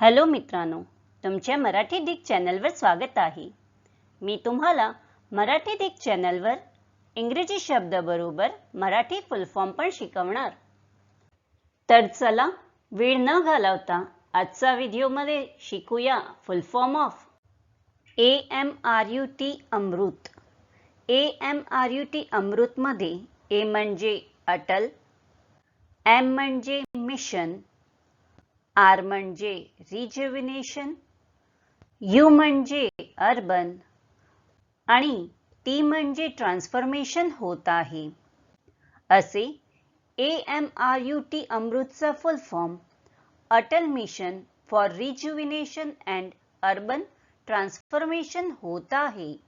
Hello मित्रांनो तुमच्या Marathi Dick चॅनलवर स्वागत आहे. मी तुम्हाला मराठी डिक चॅनलवर इंग्रजी शब्दाबरोबर मराठी फुल फॉर्म पण शिकवणार. तर चला वेळ न घालवता आजचा व्हिडिओमध्ये शिकूया full form of A M R U T Amrut. A M R U T अमृतमध्ये A म्हणजे अटल एम म्हणजे मिशन आर म्हणजे रिज्युविनेशन, यू म्हणजे अर्बन, आणि टी म्हणजे ट्रान्सफॉर्मेशन होत आहे. असे A M R U T अमृतचा full form, Atal mission for rejuvenation and urban transformation होत आहे.